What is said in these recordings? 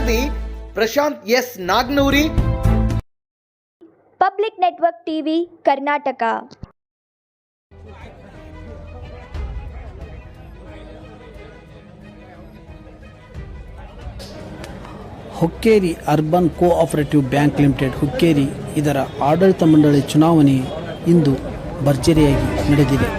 ವರದಿ Prashant S Nagnuri. Public network TV Karnataka. Hukkeri urban cooperative bank limited Hukkeri ಇದರ ಆಡಳಿತ ಮಂಡಳಿ ಚುನಾವಣೆ ಇಂದು ಭರ್ಜರಿಯಾಗಿ ನಡೆದಿದೆ.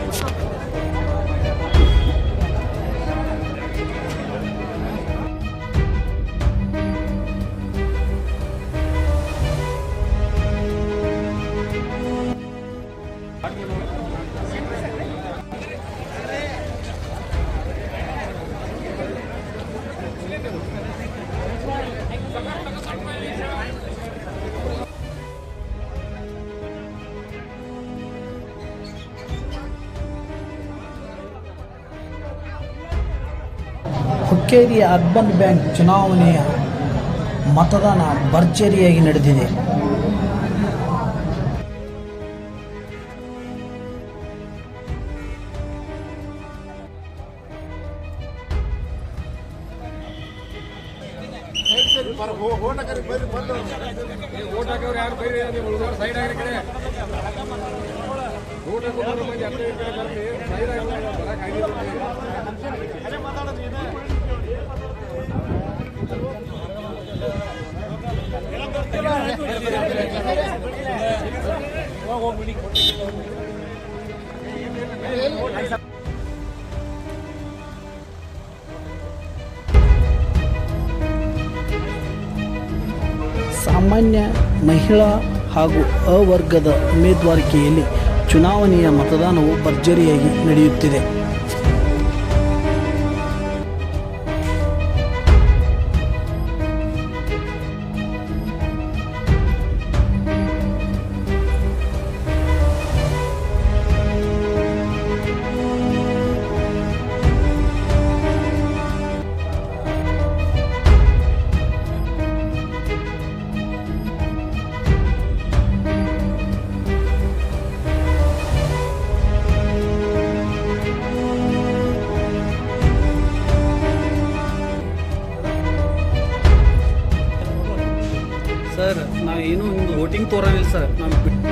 ಹುಕ್ಕೇರಿ ಅರ್ಬನ್ ಬ್ಯಾಂಕ್ ಚುನಾವಣೆಯ ಮತದಾನ ಭರ್ಜರಿಯಾಗಿ ನಡೆದಿದೆ. ಸಾಮಾನ್ಯ ಮಹಿಳಾ ಹಾಗೂ ಅವರ್ಗದ ಉಮೇದುವಾರಿಕೆಯಲ್ಲಿ ಚುನಾವಣೆಯ ಮತದಾನವು ಭರ್ಜರಿಯಾಗಿ ನಡೆಯುತ್ತಿದೆ. ಸರ್ ನಾವು ಏನು ಒಂದು ವೋಟಿಂಗ್ ತೋರಲಿಲ್ಲ ಸರ್. ನಾನು ಬಿಟ್ಟು